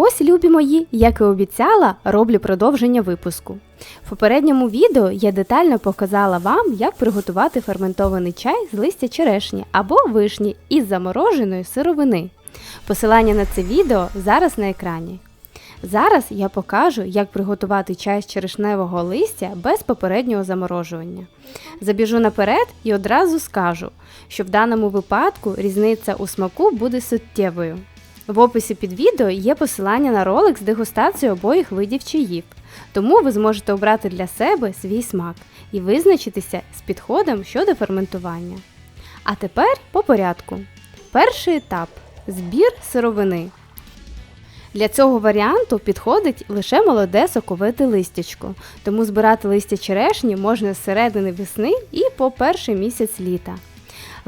Ось, любі мої, як і обіцяла, роблю продовження випуску. В попередньому відео я детально показала вам, як приготувати ферментований чай з листя черешні або вишні із замороженої сировини. Посилання на це відео зараз на екрані. Зараз я покажу, як приготувати чай з черешневого листя без попереднього заморожування. Забіжу наперед і одразу скажу, що в даному випадку різниця у смаку буде суттєвою. В описі під відео є посилання на ролик з дегустацією обох видів чаїв, тому ви зможете обрати для себе свій смак і визначитися з підходом щодо ферментування. А тепер по порядку. Перший етап збір сировини. Для цього варіанту підходить лише молоде соковите листячко, тому збирати листя черешні можна з середини весни і по перший місяць літа.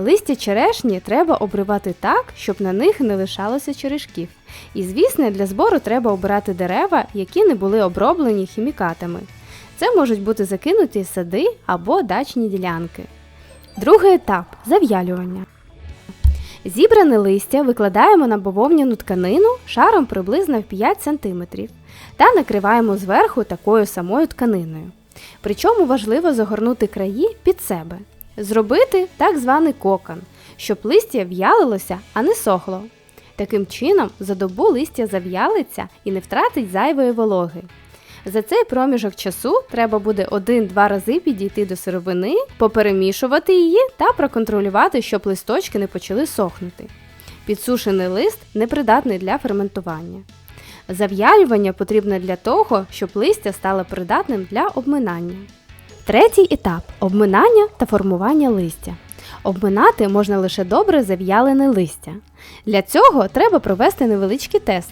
Листя черешні треба обривати так, щоб на них не лишалося черешків. І, звісно, для збору треба обирати дерева, які не були оброблені хімікатами. Це можуть бути закинуті сади або дачні ділянки. Другий етап зав'ялювання. Зібране листя викладаємо на бавовняну тканину шаром приблизно в 5 см та накриваємо зверху такою самою тканиною. Причому важливо загорнути краї під себе. Зробити так званий кокон, щоб листя в'ялилося, а не сохло. Таким чином, за добу листя зав'ялиться і не втратить зайвої вологи. За цей проміжок часу треба буде один-два рази підійти до сировини, поперемішувати її та проконтролювати, щоб листочки не почали сохнути. Підсушений лист непридатний для ферментування. Зав'ялювання потрібне для того, щоб листя стало придатним для обминання. Третій етап обминання та формування листя. Обминати можна лише добре зав'ялене листя. Для цього треба провести невеличкий тест.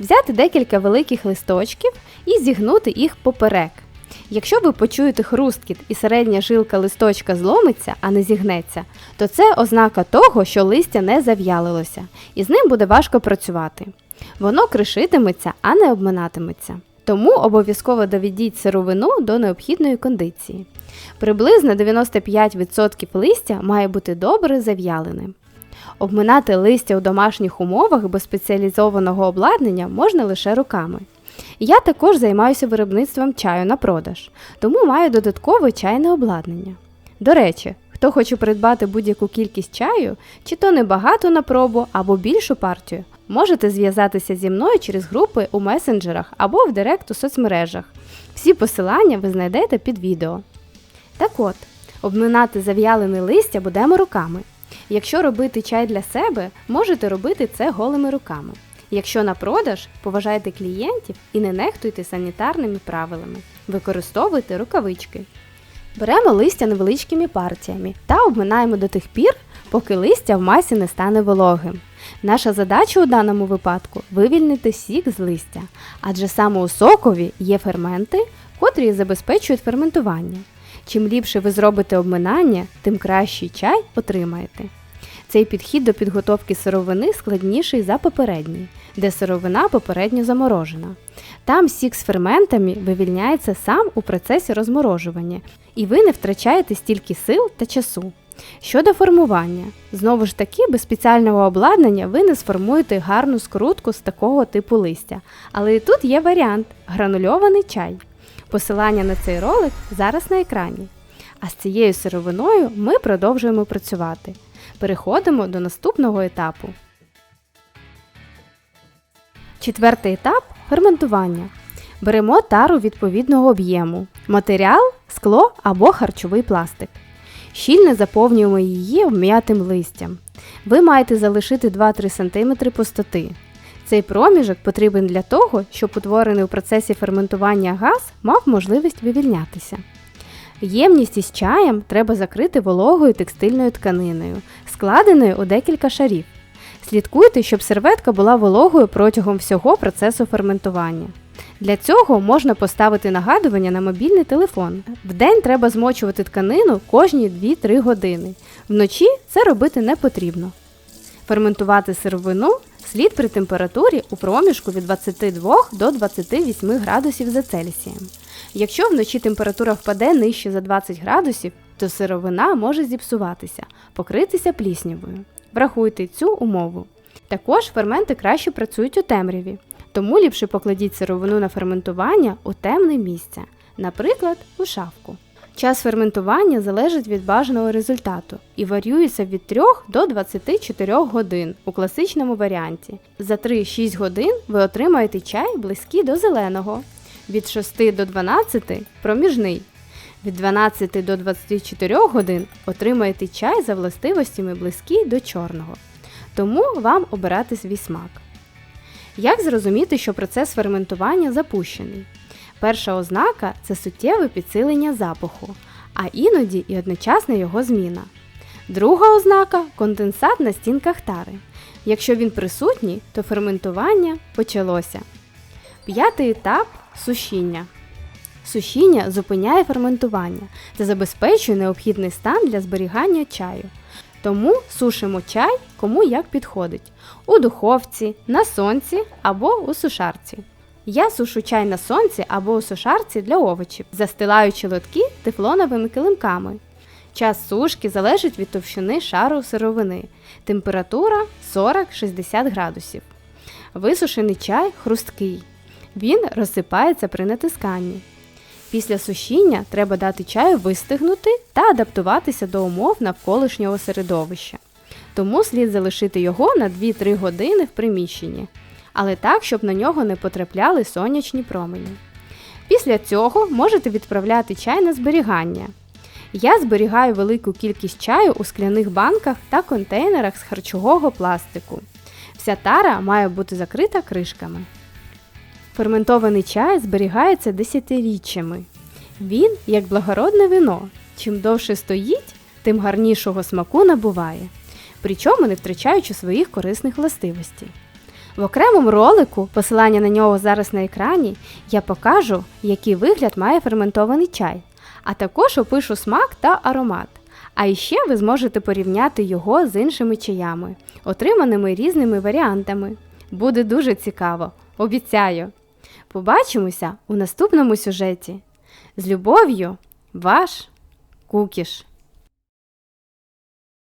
Взяти декілька великих листочків і зігнути їх поперек. Якщо ви почуєте хрусткіт і середня жилка листочка зломиться, а не зігнеться, то це ознака того, що листя не зав'ялилося, і з ним буде важко працювати. Воно кришитиметься, а не обминатиметься. Тому обов'язково доведіть сировину до необхідної кондиції. Приблизно 95% листя має бути добре зав'яленим. Обминати листя у домашніх умовах без спеціалізованого обладнання можна лише руками. Я також займаюся виробництвом чаю на продаж, тому маю додаткове чайне обладнання. До речі, хто хоче придбати будь-яку кількість чаю, чи то небагато на пробу або більшу партію, можете зв'язатися зі мною через групи у месенджерах або в директ у соцмережах. Всі посилання ви знайдете під відео. Так от, обминати зав'ялене листя будемо руками. Якщо робити чай для себе, можете робити це голими руками. Якщо на продаж, поважайте клієнтів і не нехтуйте санітарними правилами. Використовуйте рукавички. Беремо листя невеличкими партіями та обминаємо до тих пір, поки листя в масі не стане вологим. Наша задача у даному випадку вивільнити сік з листя, адже саме у сокові є ферменти, котрі забезпечують ферментування. Чим ліпше ви зробите обминання, тим кращий чай отримаєте. Цей підхід до підготовки сировини складніший за попередній, де сировина попередньо заморожена. Там сік з ферментами вивільняється сам у процесі розморожування, і ви не втрачаєте стільки сил та часу. Щодо формування, знову ж таки, без спеціального обладнання ви не сформуєте гарну скрутку з такого типу листя. Але і тут є варіант гранульований чай. Посилання на цей ролик зараз на екрані. А з цією сировиною ми продовжуємо працювати. Переходимо до наступного етапу. Четвертий етап ферментування. Беремо тару відповідного об'єму, матеріал, скло або харчовий пластик. Щільно заповнюємо її вм'ятим листям. Ви маєте залишити 2-3 см пустоти. Цей проміжок потрібен для того, щоб утворений у процесі ферментування газ мав можливість вивільнятися. Ємність із чаєм треба закрити вологою текстильною тканиною, складеною у декілька шарів. Слідкуйте, щоб серветка була вологою протягом всього процесу ферментування. Для цього можна поставити нагадування на мобільний телефон. Вдень треба змочувати тканину кожні 2-3 години. Вночі це робити не потрібно. Ферментувати сировину слід при температурі у проміжку від 22 до 28 градусів за Цельсієм. Якщо вночі температура впаде нижче за 20 градусів, то сировина може зіпсуватися, покритися пліснявою. Врахуйте цю умову. Також ферменти краще працюють у темряві, Тому ліпше покладіть сировину на ферментування у темне місце, наприклад, у шафку. Час ферментування залежить від бажаного результату і варіюється від 3 до 24 годин у класичному варіанті. За 3-6 годин ви отримаєте чай близький до зеленого, від 6 до 12 проміжний. Від 12 до 24 годин отримаєте чай за властивостями близький до чорного. Тому вам обирати свій смак. Як зрозуміти, що процес ферментування запущений? Перша ознака це суттєве підсилення запаху, а іноді і одночасна його зміна. Друга ознака конденсат на стінках тари. Якщо він присутній, то ферментування почалося. П'ятий етап сушіння. Сушіння зупиняє ферментування та забезпечує необхідний стан для зберігання чаю. Тому сушимо чай кому як підходить у духовці, на сонці або у сушарці. Я сушу чай на сонці або у сушарці для овочів, застилаючи лотки тефлоновими килимками. Час сушки залежить від товщини шару сировини, температура 40-60 градусів. Висушений чай хрусткий. Він розсипається при натисканні. Після сушіння треба дати чаю вистигнути та адаптуватися до умов навколишнього середовища. Тому слід залишити його на 2-3 години в приміщенні, але так, щоб на нього не потрапляли сонячні промені. Після цього можете відправляти чай на зберігання. Я зберігаю велику кількість чаю у скляних банках та контейнерах з харчового пластику. Вся тара має бути закрита кришками. Ферментований чай зберігається десятиріччями. Він як благородне вино. Чим довше стоїть, тим гарнішого смаку набуває, причому не втрачаючи своїх корисних властивостей. В окремому ролику, посилання на нього зараз на екрані, я покажу, який вигляд має ферментований чай, а також опишу смак та аромат. А іще ви зможете порівняти його з іншими чаями, отриманими різними варіантами. Буде дуже цікаво, обіцяю! Побачимося у наступному сюжеті. З любов'ю, ваш Кукіш.